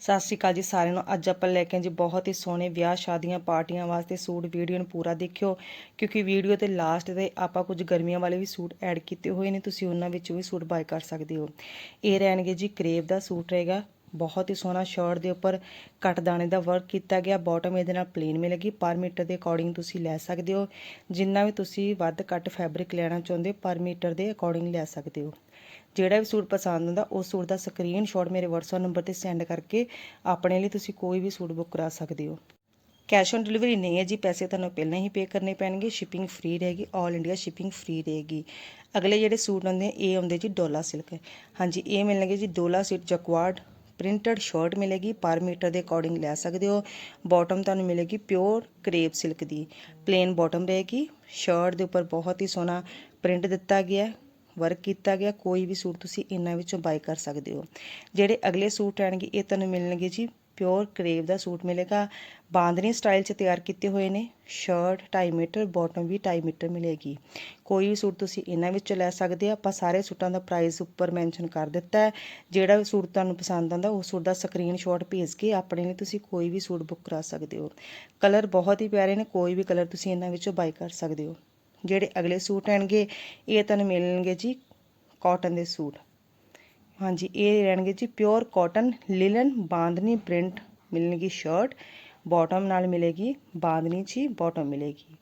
ਸਤਿ ਸ਼੍ਰੀ ਅਕਾਲ ਜੀ ਸਾਰਿਆਂ ਨੂੰ। ਅੱਜ ਆਪਾਂ ਲੈ ਕੇ ਆਏ ਜੀ ਬਹੁਤ ਹੀ ਸੋਹਣੇ ਵਿਆਹ ਸ਼ਾਦੀਆਂ, ਪਾਰਟੀਆਂ ਵਾਸਤੇ ਸੂਟ। ਵੀਡੀਓ ਨੂੰ ਪੂਰਾ ਦੇਖਿਓ, ਕਿਉਂਕਿ ਵੀਡੀਓ ਤੇ ਲਾਸਟ ਤੇ ਆਪਾਂ ਕੁਝ ਗਰਮੀਆਂ ਵਾਲੇ ਵੀ ਸੂਟ ਐਡ ਕੀਤੇ ਹੋਏ ਨੇ, ਤੁਸੀਂ ਉਹਨਾਂ ਵਿੱਚੋਂ ਵੀ ਸੂਟ ਬਾਏ ਕਰ ਸਕਦੇ ਹੋ। ਇਹ ਰਹਿਣਗੇ ਜੀ ਕਰੇਵ ਦਾ ਸੂਟ ਰਹੇਗਾ। ਬਹੁਤ ਹੀ ਸੋਹਣਾ ਸ਼ਰਟ ਦੇ ਉੱਪਰ ਕੱਟ ਦਾਣੇ ਦਾ ਵਰਕ ਕੀਤਾ ਗਿਆ। ਬਾਟਮ ਇਹਦੇ ਨਾਲ ਪਲੇਨ ਮਿਲੇਗੀ। ਪਰ ਮੀਟਰ ਦੇ ਅਕੋਰਡਿੰਗ ਤੁਸੀਂ ਲੈ ਸਕਦੇ ਹੋ। ਜਿੰਨਾ ਵੀ ਤੁਸੀਂ ਵੱਧ ਕੱਟ ਫੈਬਰਿਕ ਲੈਣਾ ਚਾਹੁੰਦੇ ਹੋ, ਪਰ ਮੀਟਰ ਦੇ ਅਕੋਰਡਿੰਗ ਲੈ ਸਕਦੇ ਹੋ। ਜਿਹੜਾ ਵੀ ਸੂਟ ਪਸੰਦ ਆਉਂਦਾ ਉਸ ਸੂਟ ਦਾ ਸਕਰੀਨਸ਼ਾਟ ਮੇਰੇ WhatsApp ਨੰਬਰ ਤੇ ਸੈਂਡ ਕਰਕੇ ਆਪਣੇ ਲਈ ਤੁਸੀਂ ਕੋਈ ਵੀ ਸੂਟ ਬੁੱਕ ਕਰਾ ਸਕਦੇ ਹੋ। ਕੈਸ਼ ਔਨ ਡਿਲੀਵਰੀ ਨਹੀਂ ਹੈ ਜੀ, ਪੈਸੇ ਤੁਹਾਨੂੰ ਪਹਿਲਾਂ ਹੀ ਪੇ ਕਰਨੇ ਪੈਣਗੇ। ਸ਼ਿਪਿੰਗ ਫ੍ਰੀ ਰਹੇਗੀ 올 ਇੰਡੀਆ ਸ਼ਿਪਿੰਗ ਫ੍ਰੀ ਰਹੇਗੀ। ਅਗਲੇ ਜਿਹੜੇ ਸੂਟ ਹੁੰਦੇ ਇਹ ਆਉਂਦੇ ਜੀ ਡੋਲਾ ਸਿਲਕ ਹਾਂਜੀ, ਇਹ ਮਿਲਣਗੇ ਜੀ ਡੋਲਾ ਸਿਲਕ ਜਕਵਾਰਡ ਪ੍ਰਿੰਟਡ ਸ਼ਰਟ ਮਿਲੇਗੀ, ਪਰ ਮੀਟਰ ਦੇ ਅਕੋਰਡਿੰਗ ਲੈ ਸਕਦੇ ਹੋ। ਬਾਟਮ ਤੁਹਾਨੂੰ ਮਿਲੇਗੀ ਪਿਓਰ ਕਰੇਪ ਸਿਲਕ ਦੀ। ਪਲੇਨ ਬਾਟਮ ਰਹੇਗੀ। ਸ਼ਰਟ ਦੇ ਉੱਪਰ ਬਹੁਤ ਹੀ ਸੋਹਣਾ ਪ੍ਰਿੰਟ ਦਿੱਤਾ ਗਿਆ ਹੈ। ਵਰਕ ਕੀਤਾ ਗਿਆ। ਕੋਈ ਵੀ ਸੂਟ ਤੁਸੀਂ ਇਹਨਾਂ ਵਿੱਚੋਂ ਬਾਈ ਕਰ ਸਕਦੇ ਹੋ। ਜਿਹੜੇ ਅਗਲੇ ਸੂਟ ਆਣਗੇ ਇਹ ਤੁਹਾਨੂੰ ਮਿਲਣਗੇ ਜੀ ਪਿਓਰ ਕਰੇਵ ਦਾ ਸੂਟ ਮਿਲੇਗਾ। ਬਾਂਦਨੀ ਸਟਾਈਲ 'ਚ ਤਿਆਰ ਕੀਤੇ ਹੋਏ ਨੇ। ਸ਼ਰਟ 2.5 ਮੀਟਰ, ਬਾਟਮ ਵੀ 2.5 ਮੀਟਰ ਮਿਲੇਗੀ। ਕੋਈ ਵੀ ਸੂਟ ਤੁਸੀਂ ਇਹਨਾਂ ਵਿੱਚੋਂ ਲੈ ਸਕਦੇ ਆ ਆਪਾਂ ਸਾਰੇ ਸੂਟਾਂ ਦਾ ਪ੍ਰਾਈਸ ਉੱਪਰ ਮੈਂਸ਼ਨ ਕਰ ਦਿੱਤਾ ਹੈ। ਜਿਹੜਾ ਵੀ ਸੂਟ ਤੁਹਾਨੂੰ ਪਸੰਦ ਆਉਂਦਾ ਉਸ ਸੂਟ ਦਾ ਸਕਰੀਨਸ਼ਾਟ ਭੇਜ ਕੇ ਆਪਣੇ ਲਈ ਤੁਸੀਂ ਕੋਈ ਵੀ ਸੂਟ ਬੁੱਕ ਕਰਾ ਸਕਦੇ ਹੋ। ਕਲਰ ਬਹੁਤ ਹੀ ਪਿਆਰੇ ਨੇ। ਕੋਈ ਵੀ ਕਲਰ ਤੁਸੀਂ ਇਹਨਾਂ ਵਿੱਚੋਂ ਬਾਈ ਕਰ ਸਕਦੇ ਹੋ। ਜਿਹੜੇ ਅਗਲੇ ਸੂਟ ਆਣਗੇ ਇਹ ਤੁਹਾਨੂੰ ਮਿਲਣਗੇ ਜੀ ਕਾਟਨ ਦੇ ਸੂਟ। ਹਾਂਜੀ, ਇਹ ਰਹਿਣਗੇ ਜੀ pure cotton linen bandhani print ਮਿਲਣਗੀ shirt bottom ਨਾਲ ਮਿਲੇਗੀ ਬਾਂਦਨੀ ਜੀ ਬਾਟਮ ਮਿਲੇਗੀ।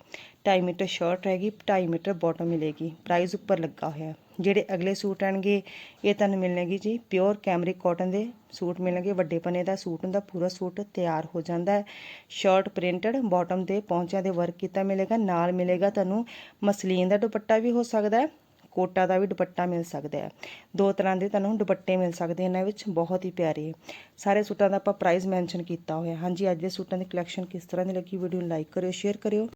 2.5 ਮੀਟਰ ਸ਼ਰਟ ਰਹੇਗੀ 2.5 ਮੀਟਰ ਬਾਟਮ ਮਿਲੇਗੀ ਪ੍ਰਾਈਸ ਉੱਪਰ ਲੱਗਾ ਹੋਇਆ। ਜਿਹੜੇ ਅਗਲੇ ਸੂਟ ਆਣਗੇ, ਇਹ ਤੁਹਾਨੂੰ ਮਿਲਣਗੇ ਜੀ ਪਿਓਰ ਕੈਮਰਿਕ ਕਾਟਨ ਦੇ ਸੂਟ ਮਿਲਣਗੇ, ਵੱਡੇ ਪਨੇ ਦਾ ਸੂਟ ਹੁੰਦਾ, ਪੂਰਾ ਸੂਟ ਤਿਆਰ ਹੋ ਜਾਂਦਾ ਹੈ। ਸ਼ਰਟ ਪ੍ਰਿੰਟਡ ਬਾਟਮ ਤੇ ਪੌਂਚਿਆਂ ਦੇ ਵਰਕ ਕੀਤਾ ਮਿਲੇਗਾ, ਨਾਲ ਮਿਲੇਗਾ ਤੁਹਾਨੂੰ ਮਸਲੀਨ ਦਾ ਦੁਪੱਟਾ ਵੀ ਹੋ ਸਕਦਾ ਹੈ। ਕੋਟਾ ਦਾ ਵੀ ਦੁਪੱਟਾ ਮਿਲ ਸਕਦਾ ਹੈ। ਦੋ ਤਰ੍ਹਾਂ ਦੇ ਤੁਹਾਨੂੰ ਦੁਪੱਟੇ ਮਿਲ ਸਕਦੇ ਇਹਨਾਂ ਵਿੱਚ ਬਹੁਤ ਹੀ ਪਿਆਰੇ। ਸਾਰੇ ਸੂਟਾਂ ਦਾ ਆਪਾਂ ਪ੍ਰਾਈਸ ਮੈਂਸ਼ਨ ਕੀਤਾ ਹੋਇਆ। ਹਾਂਜੀ, ਅੱਜ ਦੇ ਸੂਟਾਂ ਦੀ ਕਲੈਕਸ਼ਨ ਕਿਸ ਤਰ੍ਹਾਂ ਦੀ ਲੱਗੀ ਵੀਡੀਓ ਨੂੰ ਲਾਈਕ ਕਰਿਓ ਸ਼ੇਅਰ ਕਰਿਓ।